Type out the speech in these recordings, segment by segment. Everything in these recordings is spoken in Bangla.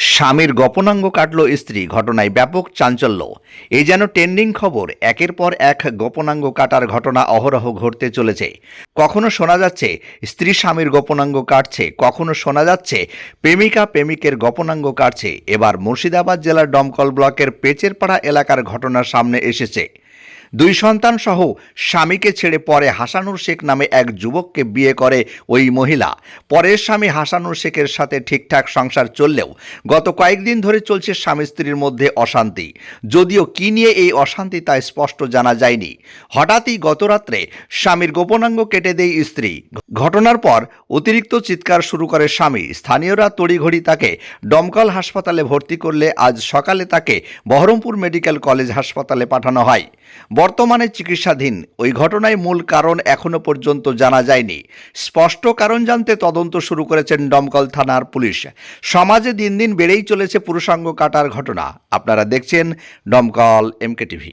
স্বামীর গোপনাঙ্গ কাটল স্ত্রী। ঘটনায় ব্যাপক চাঞ্চল্য। এই যেন ট্রেন্ডিং খবর। একের পর এক গোপনাঙ্গ কাটার ঘটনা অহরহ ঘটতে চলেছে। কখনো শোনা যাচ্ছে, স্ত্রী স্বামীর গোপনাঙ্গ কাটছে। কখনো শোনা যাচ্ছে, প্রেমিকা প্রেমিকের গোপনাঙ্গ কাটছে। এবার মুর্শিদাবাদ জেলার ডমকল ব্লকের পেচেরপাড়া এলাকার ঘটনা সামনে এসেছে। দুই সন্তান সহ স্বামীকে ছেড়ে পরে হাসানুর শেখ নামে এক যুবককে বিয়ে করে ওই মহিলা। পরের স্বামী হাসানুর শেখের সাথে ঠিকঠাক সংসার চললেও গত কয়েকদিন ধরে চলছে স্বামী স্ত্রীর মধ্যে অশান্তি। যদিও কি নিয়ে এই অশান্তি তা স্পষ্ট জানা যায়নি। হঠাৎই গতরাত্রে স্বামীর গোপনাঙ্গ কেটে দেয় স্ত্রী। ঘটনার পর অতিরিক্ত চিৎকার শুরু করে স্বামী। স্থানীয়রা তড়িঘড়ি তাকে দমকল হাসপাতালে ভর্তি করলে আজ সকালে তাকে বহরমপুর মেডিকেল কলেজ হাসপাতালে পাঠানো হয়। বর্তমানে চিকিৎসাধীন। ওই ঘটনায় মূল কারণ এখনও পর্যন্ত জানা যায়নি। স্পষ্ট কারণ জানতে তদন্ত শুরু করেছেন দমকল থানার পুলিশ। সমাজে দিন দিন বেড়েই চলেছে পুরুষাঙ্গ কাটার ঘটনা। আপনারা দেখছেন দমকল এমকে টিভি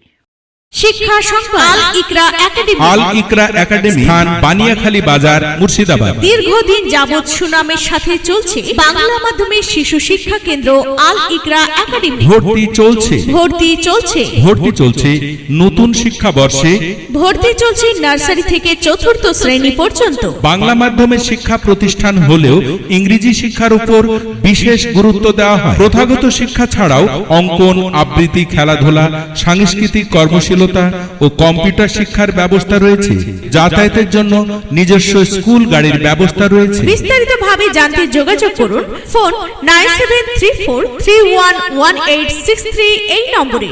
শিক্ষা সংবাদ। ইকরা একাডেমি। আল ইকরা একাডেমি স্থান বানিয়াখালী বাজার মুর্শিদাবাদ। দীর্ঘদিন যাবৎ সুনামের সাথে চলছে বাংলা মাধ্যমে শিশু শিক্ষা কেন্দ্র আল ইকরা একাডেমি। ভর্তি চলছে। ভর্তি চলছে। ভর্তি চলছে নতুন শিক্ষাবর্ষে। ভর্তি চলছে নার্সারি থেকে চতুর্থ শ্রেণি পর্যন্ত। বাংলা মাধ্যমের শিক্ষা প্রতিষ্ঠান হলেও ইংরেজি শিক্ষার উপর বিশেষ গুরুত্ব দেওয়া হয়। প্রথাগত শিক্ষা ছাড়াও অঙ্কন আবৃত্তি খেলাধুলা সাংস্কৃতিক কর্মশীলতা ও কম্পিউটার শিক্ষার ব্যবস্থা রয়েছে, যাতায়াতের জন্য নিজস্ব স্কুল গাড়ির ব্যবস্থা রয়েছে। বিস্তারিত ভাবে জানতে যোগাযোগ করুন, phone nine seven three four three one one eight six three এই নম্বরে।